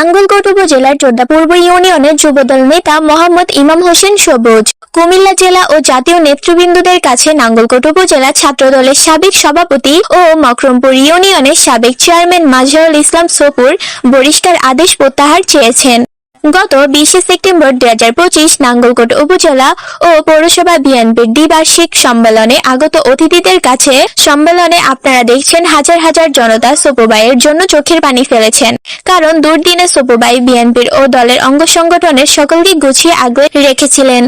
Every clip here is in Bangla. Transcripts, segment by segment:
নাঙ্গলকোট উপজেলার চোদ্দা পূর্ব ইউনিয়নের যুবদল নেতা মোহাম্মদ ইমাম হোসেন সবুজ। কুমিল্লা জেলা ও জাতীয় নেতৃবৃন্দদের কাছে নাঙ্গলকোট উপজেলা ছাত্রদলের সাবেক সভাপতি ও মকরমপুর ইউনিয়নের সাবেক চেয়ারম্যান মাজহারুল ইসলাম সপুর বরিষ্কার আদেশ প্রত্যাহার চেয়েছেন। গত বিশে সেপ্টেম্বর দুই হাজার পঁচিশ নাঙ্গলকোট উপজেলা ও পৌরসভা বিএনপির দ্বিবার্ষিক সম্মেলনে আগত অতিথিদের কাছে সম্মেলনে আপনারা দেখছেন হাজার হাজার জনতা সোপোবাইয়ের জন্য চোখের পানি ফেলেছেন। কারণ দুর্দিনে সোপোবাই বিএনপির ও দলের অঙ্গ সংগঠনের সকলকে গুছিয়ে আগলে রেখেছিলেন।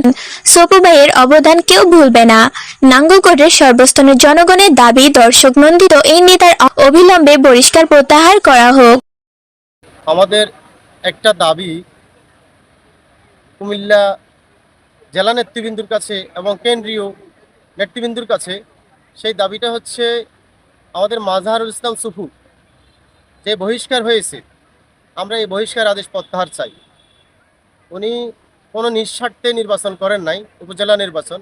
সোপোবাইয়ের অবদান কেউ ভুলবে না। নাঙ্গলকোটের সর্বস্তনের জনগণের দাবি, দর্শক নন্দিত, এই নেতার অবিলম্বে বহিষ্কার প্রত্যাহার করা হোক। আমাদের একটা দাবি কুমিল্লা জেলা নেতৃবৃন্দুর কাছে এবং কেন্দ্রীয় নেতৃবৃন্দুর কাছে সেই দাবিটা হচ্ছে আমাদের মাজহারুল ইসলাম সুফু যে বহিষ্কার হয়েছে, আমরা এই বহিষ্কার আদেশ প্রত্যাহার চাই। উনি কোনো নিঃস্বার্থে নির্বাচন করেন নাই, উপজেলা নির্বাচন।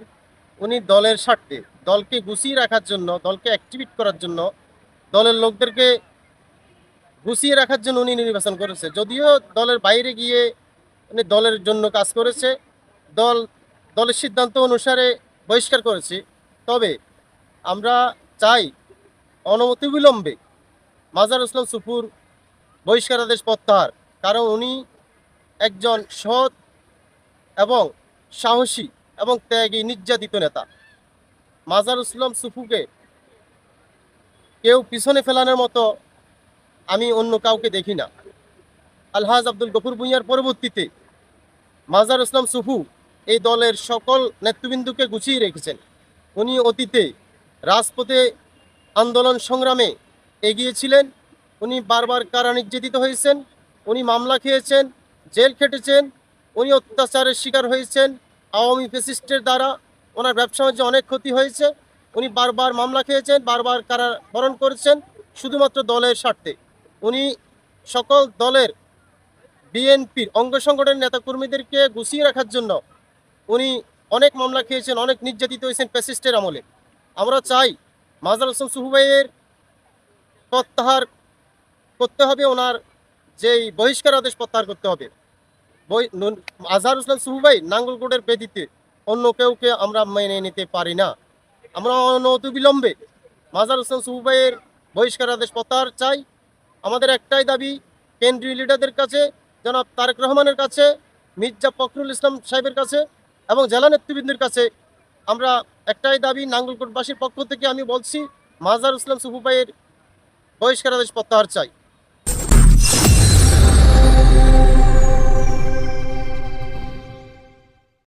উনি দলের স্বার্থে, দলকে গুছিয়ে রাখার জন্য, দলকে অ্যাক্টিভেট করার জন্য, দলের লোকদেরকে গুছিয়ে রাখার জন্য উনি নির্বাচন করেছে। যদিও দলের বাইরে গিয়ে উনি দলের জন্য কাজ করেছে। দল, দলের সিদ্ধান্ত অনুসারে বহিষ্কার করেছে। তবে আমরা চাই অনতিবিলম্বে মাজার ইসলাম সুপুর বহিষ্কার আদেশ প্রত্যাহার। কারণ উনি একজন সৎ এবং সাহসী এবং ত্যাগী, নির্যাতিত নেতা। মাজার ইসলাম সুফুকে কেউ পিছনে ফেলানোর মতো আমি অন্য কাউকে দেখি না। আলহাজ আব্দুল গফুর ভুঁইয়ার পরবর্তীতে মাজার ইসলাম সুফু এই দলের সকল নেতৃবৃন্দকে গুছিয়ে রেখেছেন। উনি অতীতে রাজপথে আন্দোলন সংগ্রামে এগিয়েছিলেন উনি বারবার কারা নির্যাতিত হয়েছেন, উনি মামলা খেয়েছেন, জেল খেটেছেন, উনি অত্যাচারের শিকার হয়েছেন, আওয়ামী ফেসিস্টের দ্বারা ওনার ব্যবসা বাণিজ্যে অনেক ক্ষতি হয়েছে, উনি বারবার মামলা খেয়েছেন, বারবার কারা বরণ করেছেন, শুধুমাত্র দলের স্বার্থে। উনি সকল দলের বিএনপির অঙ্গ সংগঠনের নেতাকর্মীদেরকে গুছিয়ে রাখার জন্য উনি অনেক মামলা খেয়েছেন, অনেক নির্যাতিত হয়েছেন প্যাসিস্টের আমলে। আমরা চাই মাজার হোসেন সুহুবাইয়ের প্রত্যাহার করতে হবে, ওনার যেই বহিষ্কার আদেশ প্রত্যাহার করতে হবে। আজহার হোসেন সুহুবাই নাঙ্গলকোটের বেদিতে অন্য কেউকে আমরা মেনে নিতে পারি না। আমরা অনতিবিলম্বে মাজার হোসেন সুহুবাইয়ের বহিষ্কার আদেশ প্রত্যাহার চাই। আমাদের একটাই দাবি, কেন্দ্রীয় লিডারদের কাছে জনাব তারেক রহমানের কাছে, মির্জা ফখরুল ইসলাম সাহেবের কাছে এবং জেলা নেতৃবৃন্দের কাছে আমরা একটাই দাবি, নাঙ্গলকোটবাসীর পক্ষ থেকে আমি বলছি, মাজার ইসলাম সুফুবাইয়ের বহিষ্কার আদেশ প্রত্যাহার চাই।